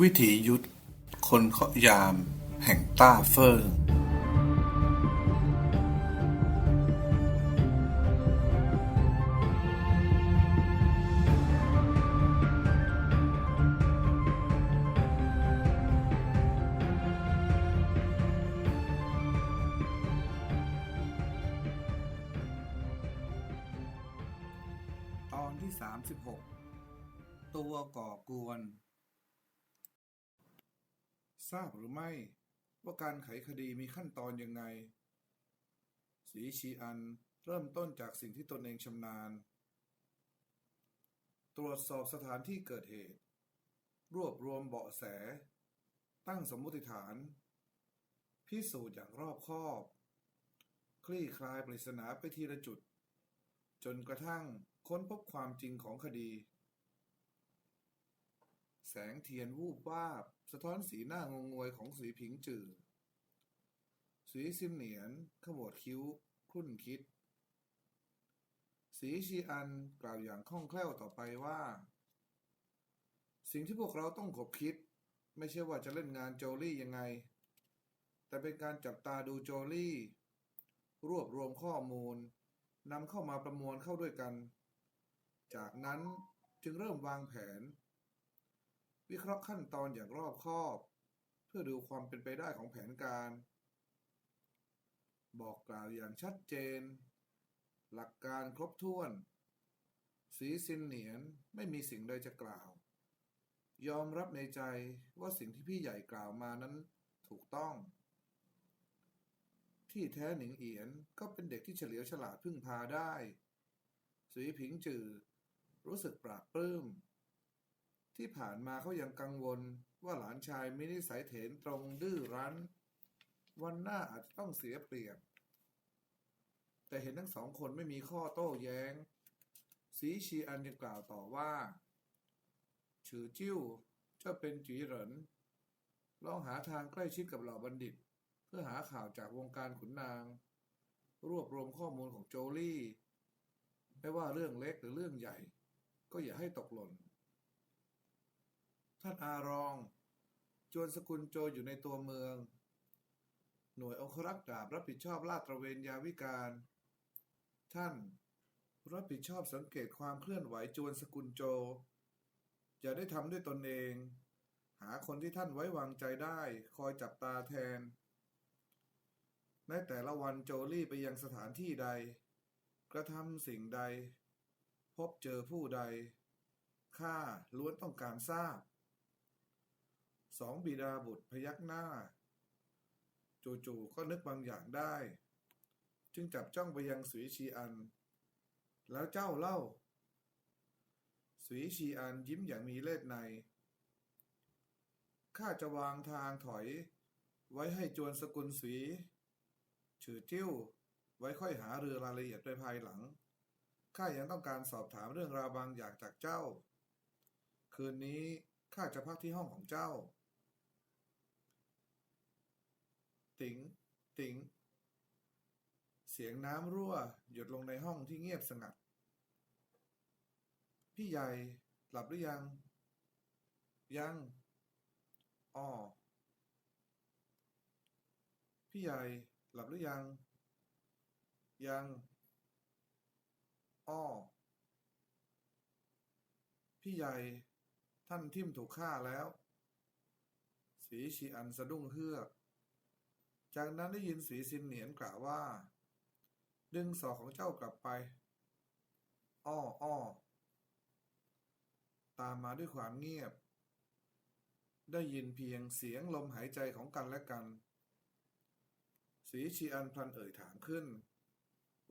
วิถียุทธคนเคาะยาม แห่งต้าเฟิง หรือไม่ ว่าการไขคดีมีขั้นตอนยังไง สีชีอันเริ่มต้นจากสิ่งที่ตนเองชำนาญ ตรวจสอบสถานที่เกิดเหตุ รวบรวมเบาะแส ตั้งสมมติฐาน พิสูจน์อย่างรอบคอบ คลี่คลายปริศนาไปทีละจุด จนกระทั่งค้นพบความจริงของคดี แสงเทียนวูบวาบ สะท้อนสีหน้างงงวยของสีผิงจือสีซิมเหนียนขมวดคิ้วครุ่นคิด สีชีอันกล่าวอย่างคล่องแคล่วต่อไปว่า สิ่งที่พวกเราต้องขบคิด ไม่ใช่ว่าจะเล่นงานโจลี่ยังไง แต่เป็นการจับตาดูโจลี่ รวบรวมข้อมูลนำเข้ามาประมวลเข้าด้วยกัน จากนั้นจึงเริ่มวางแผน วิเคราะห์ขั้นตอนอย่างรอบคอบ เพื่อดูความเป็นไปได้ของแผนการ บอกกล่าวอย่างชัดเจน หลักการครบถ้วน สีสินเหนียนไม่มีสิ่งใดจะกล่าว ยอมรับในใจว่าสิ่งที่พี่ใหญ่กล่าวมานั้นถูกต้อง ที่แท้หนิงเอียนก็เป็นเด็กที่เฉลียวฉลาดพึ่งพาได้ สีผิงจือ รู้สึกปราบปลื้ม ที่ผ่านมาเขายังกังวลว่าหลานชายมีนิสัยเถนตรงดื้อรั้น วันหน้าอาจจะต้องเสียเปรียบ แต่เห็นทั้งสองคนไม่มีข้อโต้แย้ง สีชีอันยังกล่าวต่อว่าฉือจิ้วเจ้าเป็นจีเหรินลองหาทางใกล้ชิดกับเหล่าบัณฑิต เพื่อหาข่าวจากวงการขุนนาง รวบรวมข้อมูลของโจลี่ ไม่ว่าเรื่องเล็กหรือเรื่องใหญ่ ก็อย่าให้ตกหล่น ท่านอารอง จวนสกุลโจอยู่ในตัวเมือง หน่วยองครักษ์ดาบรับผิดชอบลาดตระเวนยาวิการ ท่าน รับผิดชอบสังเกตความเคลื่อนไหวจวนสกุลโจอย่าได้ทำด้วยตนเอง หาคนที่ท่านไว้วางใจได้คอยจับตาแทน ในแต่ละวันโจลี่ไปยังสถานที่ใด กระทำสิ่งใด พบเจอผู้ใดข้าล้วนต้องการทราบ สองบิดาบุตรพยักหน้า จู่ๆก็นึกบางอย่างได้ จึงจับจ้องไปยังสุยชีอัน แล้วเจ้าเล่าสุยชีอันยิ้มอย่างมีเล่ห์ใน ข้าจะวางทางถอย ไว้ให้จวนสกุลสีฉือจิ้ว ไว้ค่อยหาเรือรายละเอียดในภายหลัง ข้ายังต้องการสอบถามเรื่องราวบางอย่างจากเจ้า คืนนี้ข้าจะพักที่ห้องของเจ้า ติ๋ง ติ๋ง เสียงน้ำรั่ว หยดลงในห้องที่เงียบสงัด พี่ใหญ่ หลับหรือยัง ยังอ้อพี่ใหญ่ หลับหรือยัง ยังอ้อพี่ใหญ่ ท่านทิมถูกฆ่าแล้ว สีชีอันสะดุ้งเฮือก จากนั้นได้ยินสีซินเหนียนกล่าวว่า ดึงศอกของเจ้ากลับไป อ้ออ้อตามมาด้วยความเงียบ ได้ยินเพียงเสียงลมหายใจของกันและกัน สีชีอันพลันเอ่ยถามขึ้น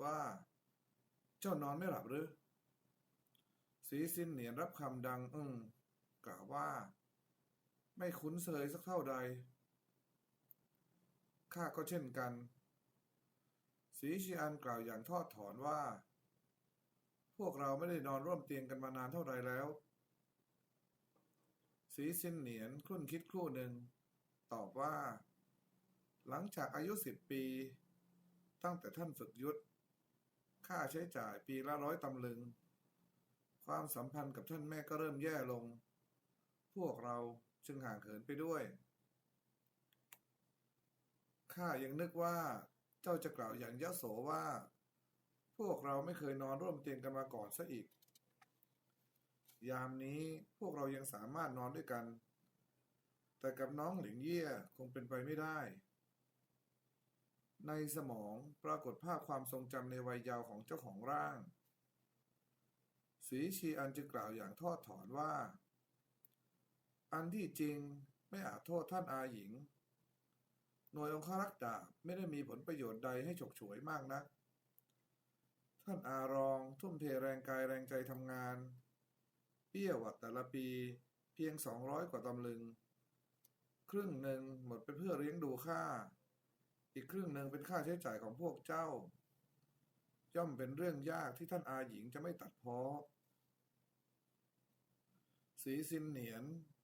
ว่า เจ้านอนไม่หลับหรือ สีสินเหนียนรับคำดังอึ้งกล่าวว่า ไม่คุ้นเคยสักเท่าใด ข้าก็เช่นกัน สีชีอันกล่าวอย่างทอดถอนว่า พวกเราไม่ได้นอนร่วมเตียงกันมานานเท่าไรแล้ว สีสินเหนียนครุ่นคิดครู่หนึ่ง ตอบว่า หลังจากอายุสิบปี ตั้งแต่ท่านฝึกยุทธค่าใช้จ่ายปีละร้อยตำลึง ความสัมพันธ์กับท่านแม่ก็เริ่มแย่ลง พวกเราจึงห่างเหินไปด้วย ข้ายังนึกว่าเจ้าจะกล่าวอย่างยโสว่า พวกเราไม่เคยนอนร่วมเตียงกันมาก่อนซะอีก ยามนี้พวกเรายังสามารถนอนด้วยกัน แต่กับน้องหลิงเย่ยคงเป็นไปไม่ได้ ในสมองปรากฏภาพความทรงจำในวัยยาวของเจ้าของร่าง สีชีอันจึงกล่าวอย่างทอดถอนว่า อันที่จริงไม่อาจโทษท่านอาหญิง หน่วยองครักษ์ดาบไม่ได้มีผลประโยชน์ใดให้ฉกฉวยมากนัก ท่านอารองทุ่มเทแรงกายแรงใจทำงาน เปี้ยหวัดแต่ละปีเพียงสองร้อยกว่าตำลึง ครึ่งหนึ่งหมดไปเพื่อเลี้ยงดูข้าอีกครึ่งหนึ่งเป็นค่าใช้จ่ายของพวกเจ้า ย่อมเป็นเรื่องยากที่ท่านอาหญิงจะไม่ตัดพ้อสีซินเหนียน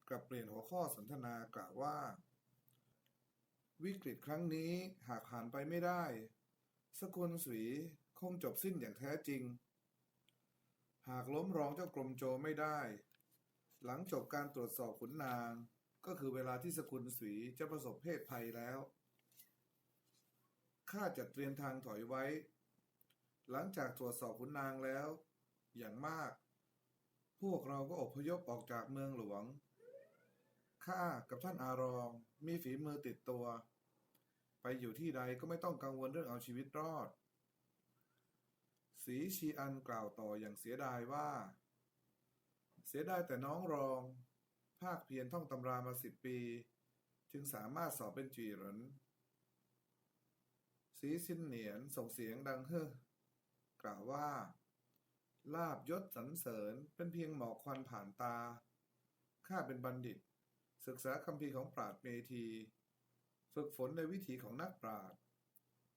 กลับเปลี่ยนหัวข้อสนทนากล่าวว่า วิกฤตครั้งนี้หากผ่านไปไม่ได้ สกุลสีคงจบสิ้นอย่างแท้จริง หากล้มรองเจ้ากรมโจไม่ได้ หลังจบการตรวจสอบขุนนาง ก็คือเวลาที่สกุลสีจะประสบเพศภัยแล้วข้าจะเตรียมทางถอยไว้ หลังจากตรวจสอบขุนนางแล้ว อย่างมาก พวกเราก็อพยพออกจากเมืองหลวงข้ากับท่านอารองมีฝีมือติดตัว ไปอยู่ที่ใดก็ไม่ต้องกังวลเรื่องเอาชีวิตรอด สีชีอันกล่าวต่ออย่างเสียดายว่า เสียดายแต่น้องรอง ภาคเพียรท่องตำรามาสิบปี จึงสามารถสอบเป็นจีเหรินสีสินเหนียนส่งเสียงดังเฮ้อกล่าวว่า ลาบยศสรรเสริญเป็นเพียงหมอกควันผ่านตา ข้าเป็นบัณฑิต ศึกษาคำพีร์ของปราดเมธี ฝึกฝนในวิถีของนักปราด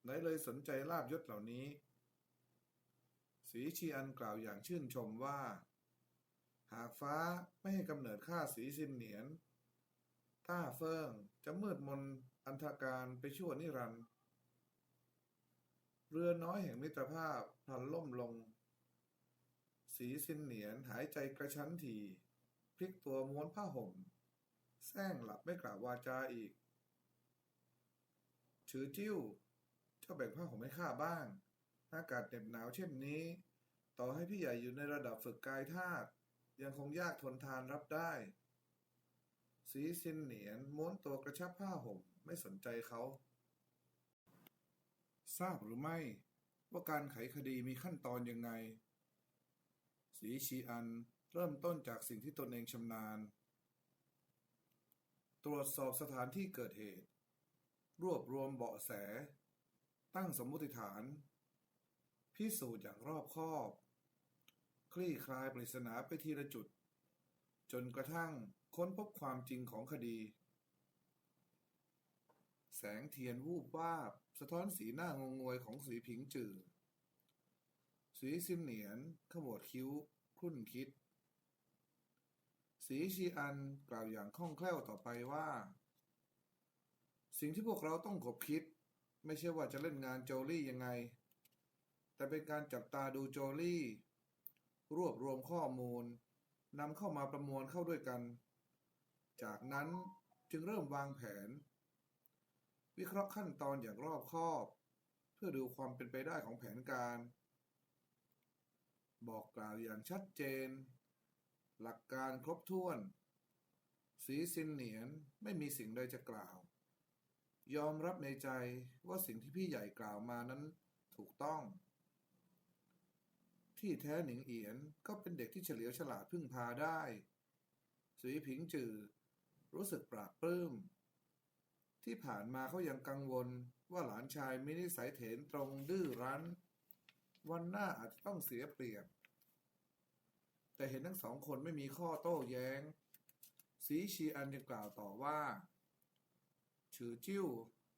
ไหนเลยสนใจลาบยศเหล่านี้สีชีอันกล่าวอย่างชื่นชมว่า หากฟ้าไม่ให้กำเนิดข้าสีสินเหนียนต้าเฟิงจะมืดมนอันธการไปชั่วนิรันด์เรือน้อยแห่งมิตรภาพพลันล่มลง สีสินเหนียนหายใจกระชั้นทีพลิกตัวม้วนผ้าห่มแซงหลับไม่กล่าววาจาอีก ชือจิ้ว เจ้าแบ่งผ้าห่มให้ข้าบ้าง อากาศเหน็บหนาวเช่นนี้ ต่อให้พี่ใหญ่อยู่ในระดับฝึกกายธาตยังคงยากทนทานรับได้ สีสินเหนียนม้วนตัวกระชับผ้าห่มไม่สนใจเขา ทราบหรือไม่ ว่าการไขคดีมีขั้นตอนยังไง สีชีอันเริ่มต้นจากสิ่งที่ตนเองชำนาญ ตรวจสอบสถานที่เกิดเหตุ รวบรวมเบาะแส ตั้งสมมติฐาน พิสูจน์อย่างรอบคอบ คลี่คลายปริศนาไปทีละจุด จนกระทั่งค้นพบความจริงของคดี แสงเทียนวูบวาบ สะท้อนสีหน้างงงวยของสีผิงจือสีซิมเหนียนขมวดคิ้วครุ่นคิด สีชีอันกล่าวอย่างคล่องแคล่วต่อไปว่า สิ่งที่พวกเราต้องขบคิด ไม่ใช่ว่าจะเล่นงานโจลี่ยังไง แต่เป็นการจับตาดูโจลี่ รวบรวมข้อมูลนำเข้ามาประมวลเข้าด้วยกัน จากนั้นจึงเริ่มวางแผน วิเคราะห์ขั้นตอนอย่างรอบคอบ เพื่อดูความเป็นไปได้ของแผนการ บอกกล่าวอย่างชัดเจน หลักการครบถ้วน สีสินเหนียนไม่มีสิ่งใดจะกล่าว ยอมรับในใจว่าสิ่งที่พี่ใหญ่กล่าวมานั้นถูกต้อง ที่แท้หนิงเอียนก็เป็นเด็กที่เฉลียวฉลาดพึ่งพาได้สีผิงจือ รู้สึกปราบปลื้มที่ผ่านมาเขายังกังวลว่าหลานชายมีนิสัยเถนตรงดื้อรั้น วันหน้าอาจจะต้องเสียเปรียบ แต่เห็นทั้งสองคนไม่มีข้อโต้แย้ง สีชีอันยังกล่าวต่อว่า ฉือจิ้ว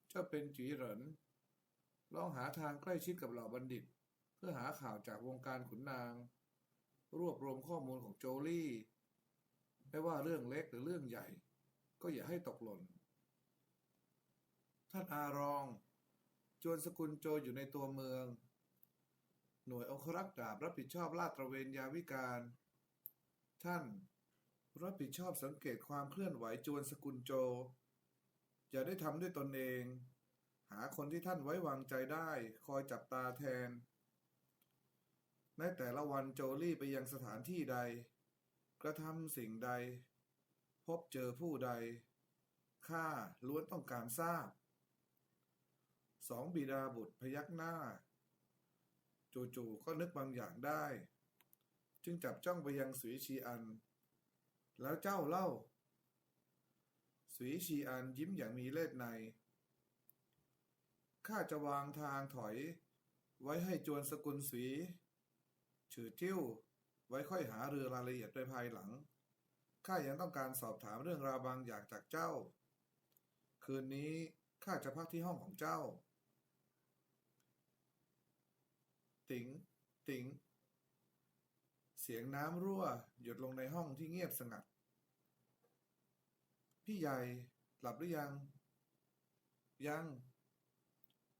เจ้าเป็นจีเหรินลองหาทางใกล้ชิดกับเหล่าบัณฑิต เพื่อหาข่าวจากวงการขุนนาง รวบรวมข้อมูลของโจลี่ ไม่ว่าเรื่องเล็กหรือเรื่องใหญ่ ก็อย่าให้ตกหล่น ท่านอารอง จวนสกุลโจอยู่ในตัวเมือง หน่วยองครักษ์ดาบรับผิดชอบลาดตระเวนยาวิการ ท่าน รับผิดชอบสังเกตความเคลื่อนไหวจวนสกุลโจ อย่าได้ทำด้วยตนเอง หาคนที่ท่านไว้วางใจได้ คอยจับตาแทน ในแต่ละวันโจลี่ไปยังสถานที่ใด กระทำสิ่งใด พบเจอผู้ใด ข้าล้วนต้องการทราบ สองบิดาบุตรพยักหน้า จู่ๆก็นึกบางอย่างได้ จึงจับจ้องไปยังสุยชีอัน แล้วเจ้าเล่า สุยชีอันยิ้มอย่างมีเล่ห์ใน ข้าจะวางทางถอย ไว้ให้จวนสกุลสีฉือจิ้ว ไว้ค่อยหาเรือรายละเอียดโดยภายหลัง ข้ายังต้องการสอบถามเรื่องราวบางอย่างจากเจ้า คืนนี้ข้าจะพักที่ห้องของเจ้า ติ๋งติ๋ง เสียงน้ำรั่ว หยดลงในห้องที่เงียบสงัด พี่ใหญ่ หลับหรือยัง ยัง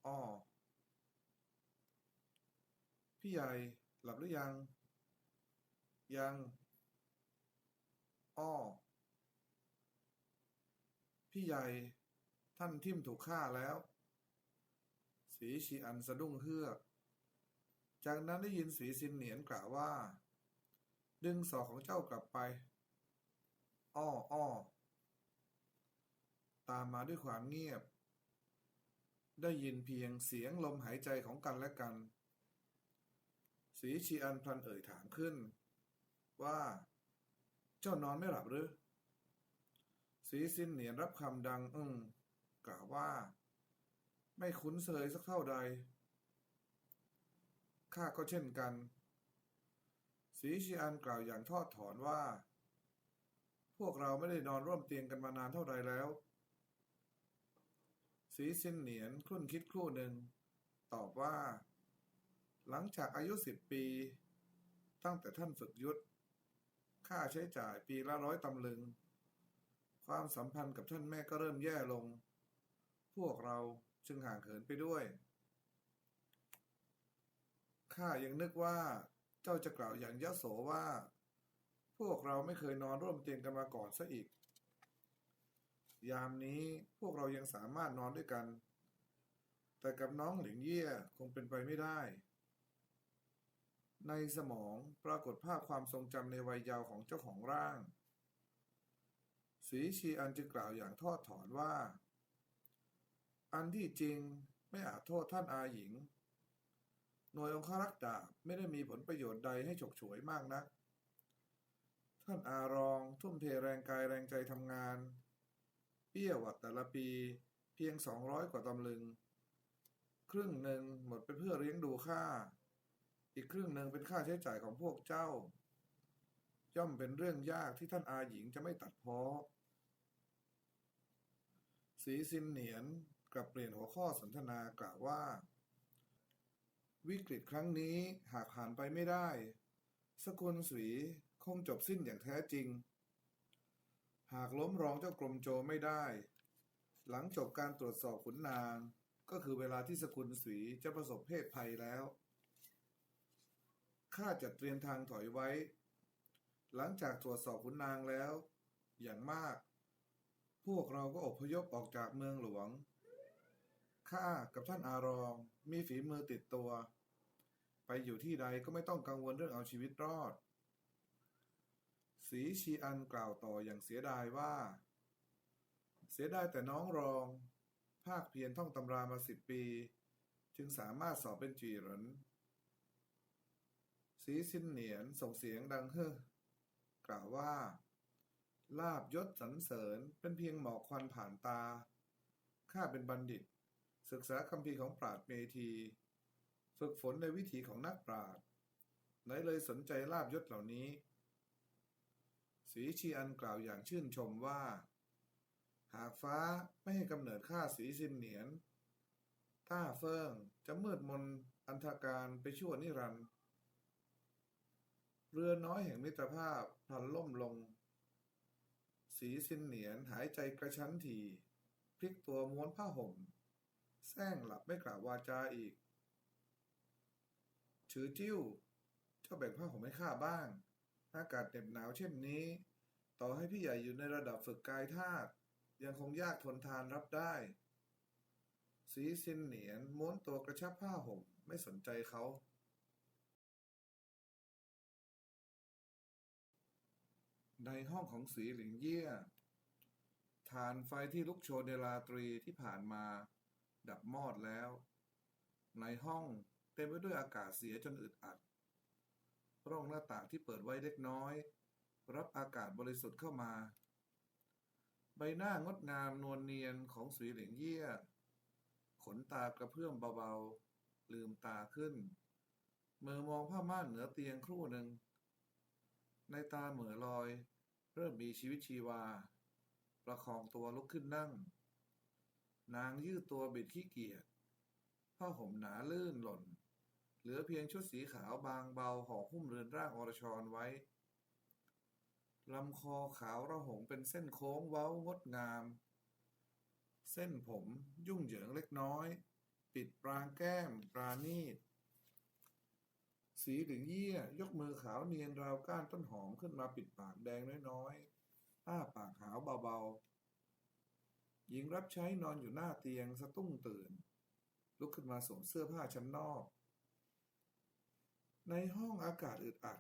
อ้อพี่ใหญ่ หลับหรือยัง ยังอ้อพี่ใหญ่ ท่านทิมถูกฆ่าแล้ว สีชีอันสะดุ้งเฮือก จากนั้นได้ยินสีซินเหนียนกล่าวว่า ดึงศอกของเจ้ากลับไป อ้ออ้อ ตามมาด้วยความเงียบ ได้ยินเพียงเสียงลมหายใจของกันและกัน สีชีอันพลันเอ่ยถามขึ้น ว่า เจ้านอนไม่หลับหรือสีซินเหนียนรับคำดังอึ้งกล่าวว่า ไม่คุ้นเคยสักเท่าใด ข้าก็เช่นกัน สีชีอันกล่าวอย่างทอดถอนว่า พวกเราไม่ได้นอนร่วมเตียงกันมานานเท่าไรแล้ว สีสินเหนียนครุ่นคิดครู่หนึ่ง ตอบว่า หลังจากอายุสิบปี ตั้งแต่ท่านฝึกยุทธค่าใช้จ่ายปีละร้อยตำลึง ความสัมพันธ์กับท่านแม่ก็เริ่มแย่ลง พวกเราจึงห่างเหินไปด้วย ข้ายังนึกว่าเจ้าจะกล่าวอย่างยโสว่า พวกเราไม่เคยนอนร่วมเตียงกันมาก่อนซะอีก ยามนี้พวกเรายังสามารถนอนด้วยกัน แต่กับน้องหลิงเย่ยคงเป็นไปไม่ได้ ในสมองปรากฏภาพความทรงจำในวัยยาวของเจ้าของร่าง สีชีอันจึงกล่าวอย่างทอดถอนว่า อันที่จริงไม่อาจโทษท่านอาหญิง หน่วยองครักษ์ดาบไม่ได้มีผลประโยชน์ใดให้ฉกฉวยมากนัก ท่านอารองทุ่มเทแรงกายแรงใจทำงาน ปี้ยหวัดแต่ละปีเพียงสองร้อยกว่าตำลึง ครึ่งหนึ่งหมดไปเพื่อเลี้ยงดูข้าอีกครึ่งหนึ่งเป็นค่าใช้จ่ายของพวกเจ้า ย่อมเป็นเรื่องยากที่ท่านอาหญิงจะไม่ตัดพ้อสีสินเหนียนกลับเปลี่ยนหัวข้อสนทนากล่าวว่า วิกฤตครั้งนี้หากผ่านไปไม่ได้ สกุลสีคงจบสิ้นอย่างแท้จริง หากล้มรองเจ้ากรมโจไม่ได้ หลังจบการตรวจสอบขุนนาง ก็คือเวลาที่สกุลสีจะประสบเพศภัยแล้วข้าจะเตรียมทางถอยไว้ หลังจากตรวจสอบขุนนางแล้ว อย่างมาก พวกเราก็อพยพออกจากเมืองหลวง ข้ากับท่านอารองมีฝีมือติดตัว ไปอยู่ที่ใดก็ไม่ต้องกังวลเรื่องเอาชีวิตรอด สีชีอันกล่าวต่ออย่างเสียดายว่า เสียดายแต่น้องรอง ภาคเพียรท่องตำรามาสิบปี จึงสามารถสอบเป็นจีเหรินสีสินเหนียนส่งเสียงดังเฮ้อกล่าวว่า ลาบยศสรรเสริญเป็นเพียงหมอกควันผ่านตา ข้าเป็นบัณฑิต ศึกษาคำพีร์ของปราดเมธี ฝึกฝนในวิถีของนักปราดไหนเลยสนใจลาบยศเหล่านี้ สีชีอันกล่าวอย่างชื่นชมว่า หากฟ้าไม่ให้กำเนิดข้าสีสินเหนียนต้าเฟิงจะมืดมนอันธการไปชั่วนิรันด์เรือน้อยแห่งมิตรภาพพลันล่มลง สีสินเหนียนหายใจกระชั้นทีพลิกตัวม้วนผ้าห่มแซงหลับไม่กล่าววาจาอีก ถือจิ้ว เจ้าแบ่งผ้าห่มให้ข้าบ้าง อากาศเหน็บหนาวเช่นนี้ ต่อให้พี่ใหญ่อยู่ในระดับฝึกกายธาตุยังคงยากทนทานรับได้ สีซินเหนียนม้วนตัวกระชับผ้าห่มไม่สนใจเขา ในห้องของสีหลิงเย่ยฐานไฟที่ลุกโชนในราตรีที่ผ่านมา ดับมอดแล้ว ในห้องเต็มไปด้วยอากาศเสียจนอึดอัด ร่องหน้าต่างที่เปิดไว้เล็กน้อย รับอากาศบริสุทธิ์เข้ามา ใบหน้างดงามนวลเนียนของสีเหลิงเยี่ย ขนตากระเพื่อมเบาๆ ลืมตาขึ้นมือมองผ้าม่านเหนือเตียงครู่หนึ่ง ในตาเหมือลอย เริ่มมีชีวิตชีวา ประคองตัวลุกขึ้นนั่ง นางยืดตัวบิดขี้เกียจผ้าห่มหนาลื่นหล่น เหลือเพียงชุดสีขาวบางเบาห่อหุ้มเรือนร่างอรชรไว้ลำคอขาวระหงเป็นเส้นโค้งเว้างดงาม เส้นผมยุ่งเหยิงเล็กน้อย ปิดปรางแก้มปราณีตสีเหลืองเยี่ยยกมือขาวเนียนราวก้านต้นหอมขึ้นมาปิดปากแดงน้อยๆอ้าปากหาวเบาๆหญิงรับใช้นอนอยู่หน้าเตียงสะตุ้งตื่น ลุกขึ้นมาสวมเสื้อผ้าชั้นนอก ในห้องอากาศอึดอัด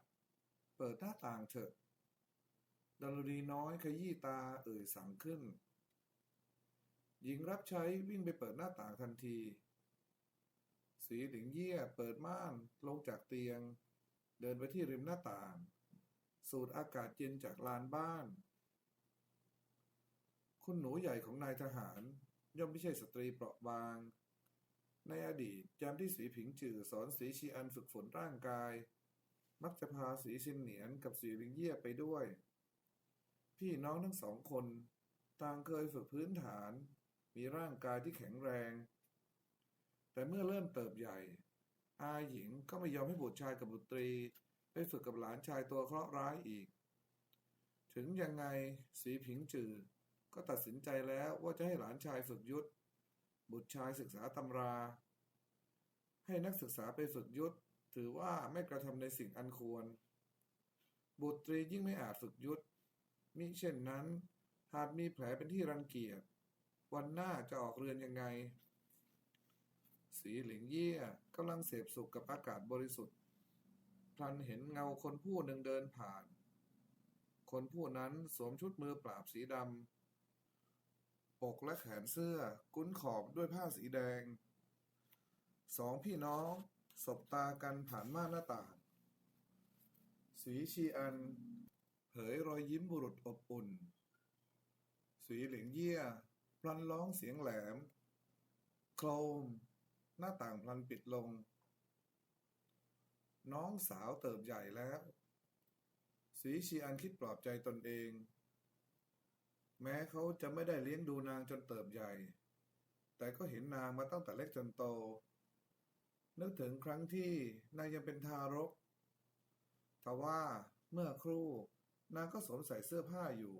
เปิดหน้าต่างเถอะดารดีน้อยขยี้ตาเอ่ยสั่งขึ้น หญิงรับใช้วิ่งไปเปิดหน้าต่างทันที สีหลิงเยี่ยเปิดม่านลงจากเตียง เดินไปที่ริมหน้าต่าง สูดอากาศเย็นจากลานบ้าน คุณหนูใหญ่ของนายทหารย่อมไม่ใช่สตรีเปราะบาง ในอดีตยามที่สีผิงจือสอนสีชีอันฝึกฝนร่างกาย มักจะพาสีชินเหนียนกับสีหลิงเยี่ยไปด้วย พี่น้องทั้งสองคน ต่างเคยฝึกพื้นฐาน มีร่างกายที่แข็งแรง แต่เมื่อเริ่มเติบใหญ่ อาหญิงก็ไม่ยอมให้บุตรชายกับบุตรี ไปฝึกกับหลานชายตัวเคราะห์ร้ายอีก ถึงยังไงสีผิงจือก็ตัดสินใจแล้วว่าจะให้หลานชายฝึกยุทธบุตรชายศึกษาตำรา ให้นักศึกษาไปฝึกยุทธถือว่าไม่กระทำในสิ่งอันควร บุตรียิ่งไม่อาจฝึกยุทธมิเช่นนั้น หากมีแผลเป็นที่รังเกียจ วันหน้าจะออกเรือนยังไง สีหลิงเยี่ยกำลังเสพสุขกับอากาศบริสุทธิ์พลันเห็นเงาคนผู้หนึ่งเดินผ่าน คนผู้นั้นสวมชุดมือปราบสีดำปกและแขนเสื้อ กุ้นขอบด้วยผ้าสีแดง สองพี่น้อง สบตากันผ่านม่านหน้าต่าง สีชีอัน เผยรอยยิ้มบุรุษอบอุ่น สีเหลิงเยี่ยพลันร้องเสียงแหลม โครมหน้าต่างพลันปิดลง น้องสาวเติบใหญ่แล้ว สีชีอันคิดปลอบใจตนเอง แม้เขาจะไม่ได้เลี้ยงดูนางจนเติบใหญ่ แต่ก็เห็นนางมาตั้งแต่เล็กจนโต นึกถึงครั้งที่นางยังเป็นทารกทว่าเมื่อครู่นางก็สวมใส่เสื้อผ้าอยู่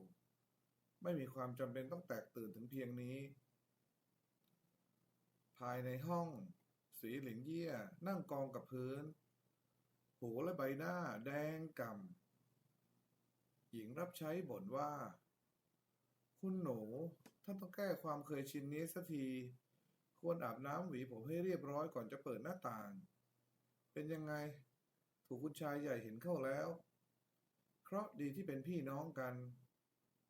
ไม่มีความจำเป็นต้องแตกตื่นถึงเพียงนี้ ภายในห้อง สีหลิงเยี่ยนั่งกองกับพื้น หูและใบหน้าแดงก่ำหญิงรับใช้บ่นว่า คุณหนูท่านต้องแก้ความเคยชินนี้สักที ควรอาบน้ำหวีผมให้เรียบร้อยก่อนจะเปิดหน้าต่าง เป็นยังไง ถูกคุณชายใหญ่เห็นเข้าแล้ว เคราะดีที่เป็นพี่น้องกัน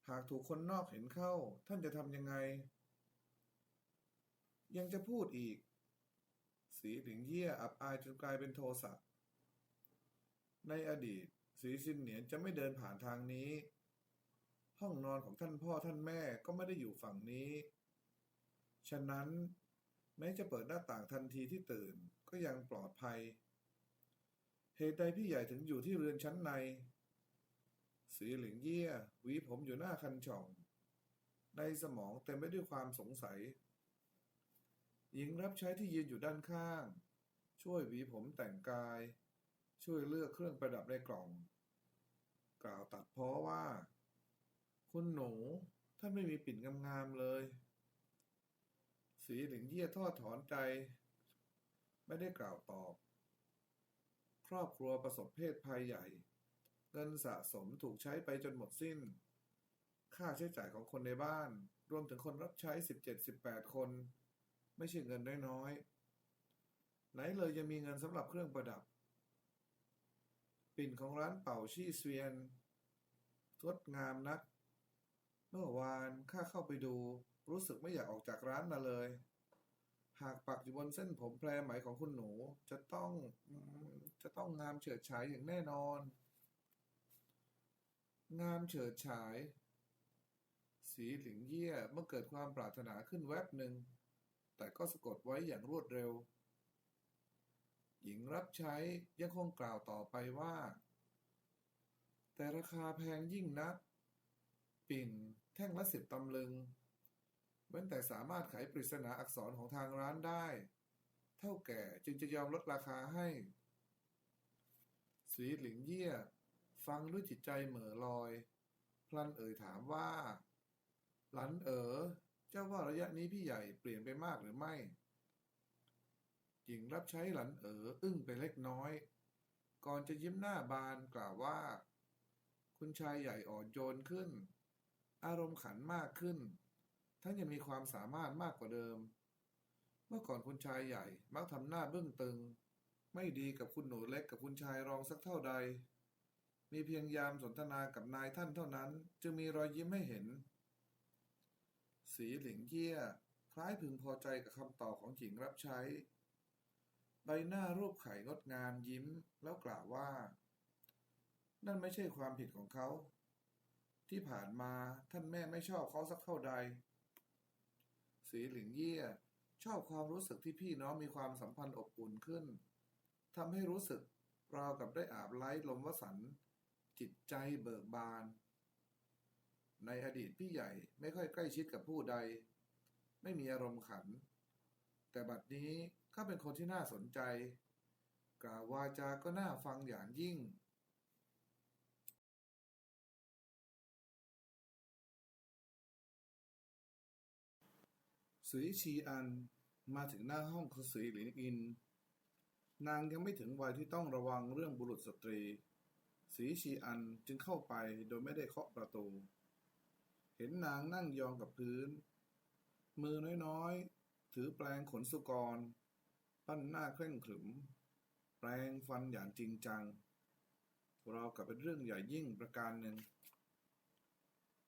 หากถูกคนนอกเห็นเข้า ท่านจะทำยังไง ยังจะพูดอีก สีหลิงเยี่ยอับอายจนกลายเป็นโทสะ ในอดีต สีซินเหนียนจะไม่เดินผ่านทางนี้ ห้องนอนของท่านพ่อท่านแม่ก็ไม่ได้อยู่ฝั่งนี้ฉะนั้น แม้จะเปิดหน้าต่างทันทีที่ตื่นก็ยังปลอดภัย เหตุใดพี่ใหญ่ถึงอยู่ที่เรือนชั้นใน สีเหลิงเยี่ยหวีผมอยู่หน้าคันช่อง ในสมองเต็มไปด้วยความสงสัย หญิงรับใช้ที่ยืนอยู่ด้านข้าง ช่วยหวีผมแต่งกาย ช่วยเลือกเครื่องประดับในกล่อง กล่าวตัดพ้อว่า คุณหนูท่านไม่มีปิ่นงามๆเลย สีหลิงเยี่ยทอดถอนใจ ไม่ได้กล่าวตอบ ครอบครัวประสบเพศภัยใหญ่ เงินสะสมถูกใช้ไปจนหมดสิ้น ค่าใช้จ่ายของคนในบ้าน รวมถึงคนรับใช้ 17-18 คน ไม่ใช่เงินน้อยๆไหนเลยยังมีเงินสำหรับเครื่องประดับ ปิ่นของร้านเป่าชี่เสวียนงดงามนัก เมื่อวานข้าเข้าไปดู รู้สึกไม่อยากออกจากร้านมาเลย หากปักอยู่บนเส้นผมแพรไหมของคุณหนู จะต้องจะต้องงามเฉิดฉายอย่างแน่นอน งามเฉิดฉาย สีหลิงเยี่ยเมื่อเกิดความปรารถนาขึ้นแวบหนึ่ง แต่ก็สะกดไว้อย่างรวดเร็ว หญิงรับใช้ยังคงกล่าวต่อไปว่า แต่ราคาแพงยิ่งนัก ปิ่นแท่งละสิบตำลึง เว้นแต่สามารถไขปริศนาอักษรของทางร้านได้ เท่าแก่จึงจะยอมลดราคาให้ สีหลิงเยี่ย ฟังด้วยจิตใจเหม่อลอย พลันเอ่ยถามว่า หลันเอ๋อเจ้าว่าระยะนี้พี่ใหญ่เปลี่ยนไปมากหรือไม่ หญิงรับใช้หลันเอ๋ออึ้งไปเล็กน้อย ก่อนจะยิ้มหน้าบานกล่าวว่า คุณชายใหญ่อ่อนโยนขึ้น อารมณ์ขันมากขึ้น ทั้งยังมีความสามารถมากกว่าเดิม เมื่อก่อนคุณชายใหญ่มักทำหน้าเบื้องตึง ไม่ดีกับคุณหนูเล็กกับคุณชายรองสักเท่าใด มีเพียงยามสนทนากับนายท่านเท่านั้น จึงมีรอยยิ้มให้เห็น สีหลิงเยี่ยคล้ายพึงพอใจกับคำตอบของหญิงรับใช้ ใบหน้ารูปไข่งดงามยิ้มแล้วกล่าวว่า นั่นไม่ใช่ความผิดของเขาที่ผ่านมาท่านแม่ไม่ชอบเขาสักเท่าใด สีหลิงเยี่ยชอบความรู้สึกที่พี่น้องมีความสัมพันธ์อบอุ่นขึ้นทำให้รู้สึกราวกับได้อาบไล้ลมวสันต์จิตใจเบิกบาน ในอดีตพี่ใหญ่ไม่ค่อยใกล้ชิดกับผู้ใด ไม่มีอารมณ์ขัน แต่บัดนี้เขาเป็นคนที่น่าสนใจ กล่าววาจาก็น่าฟังอย่างยิ่ง สุยชีอันมาถึงหน้าห้องของสุยหลินอิน นางยังไม่ถึงวัยที่ต้องระวังเรื่องบุรุษสตรีสุยชีอันจึงเข้าไปโดยไม่ได้เคาะประตู เห็นนางนั่งยองกับพื้น มือน้อยๆ ถือแปลงขนสุกร ปั้นหน้าเคร่งขรึม แปลงฟันอย่างจริงจังราวกับเป็นเรื่องใหญ่ยิ่งประการหนึ่ง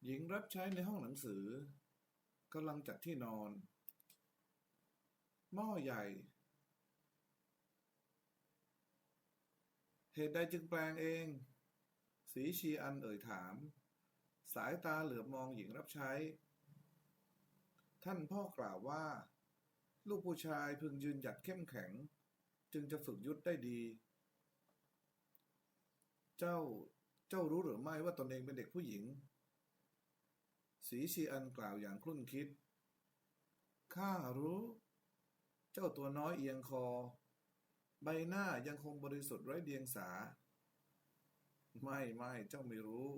หญิงรับใช้ในห้องหนังสือ กำลังจัดที่นอน หม้อใหญ่ เหตุใดจึงแปลงเอง สีชีอันเอ่ยถาม สายตาเหลือบมองหญิงรับใช้ ท่านพ่อกล่าวว่า ลูกผู้ชายพึงยืนหยัดเข้มแข็ง จึงจะฝึกยุทธได้ดี เจ้าเจ้ารู้หรือไม่ว่าตนเองเป็นเด็กผู้หญิง สีชีอันกล่าวอย่างคลุ่นคิด ข้ารู้ เจ้าตัวน้อยเอียงคอ ใบหน้ายังคงบริสุทธิ์ไร้เดียงสา ไม่ไม่เจ้าไม่รู้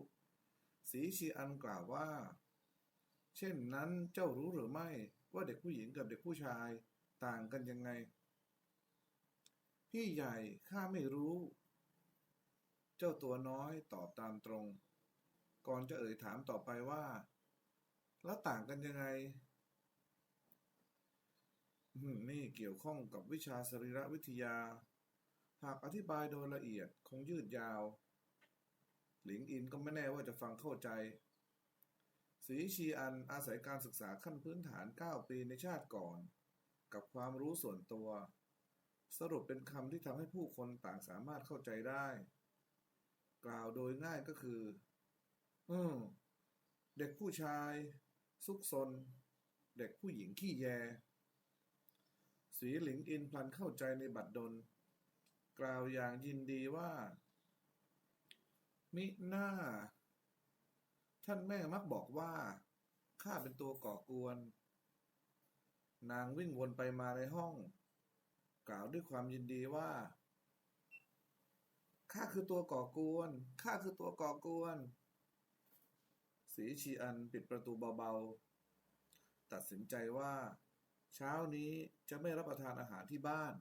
สีชีอันกล่าวว่า เช่นนั้นเจ้ารู้หรือไม่ว่าเด็กผู้หญิงกับเด็กผู้ชายต่างกันยังไง พี่ใหญ่ข้าไม่รู้ เจ้าตัวน้อยตอบตามตรง ก่อนจะเอ่ยถามต่อไปว่า แล้วต่างกันยังไงนี่เกี่ยวข้องกับวิชาสรีรวิทยา หากอธิบายโดยละเอียดคงยืดยาว หลิงอินก็ไม่แน่ว่าจะฟังเข้าใจ สีชีอันอาศัยการศึกษาขั้นพื้นฐาน 9 ปีในชาติก่อน กับความรู้ส่วนตัว สรุปเป็นคำที่ทำให้ผู้คนต่างสามารถเข้าใจได้ กล่าวโดยง่ายก็คือ อืม เด็กผู้ชาย ซุกซน เด็กผู้หญิงขี้แย สีหลิงอินพลันเข้าใจในบัดดล กล่าวอย่างยินดีว่า มิหน้า ท่านแม่มักบอกว่า ข้าเป็นตัวก่อกวน นางวิ่งวนไปมาในห้อง กล่าวด้วยความยินดีว่า ข้าคือตัวก่อกวน ข้าคือตัวก่อกวน สีชีอันปิดประตูเบาๆ ตัดสินใจว่า เช้านี้จะไม่รับประทานอาหารที่บ้าน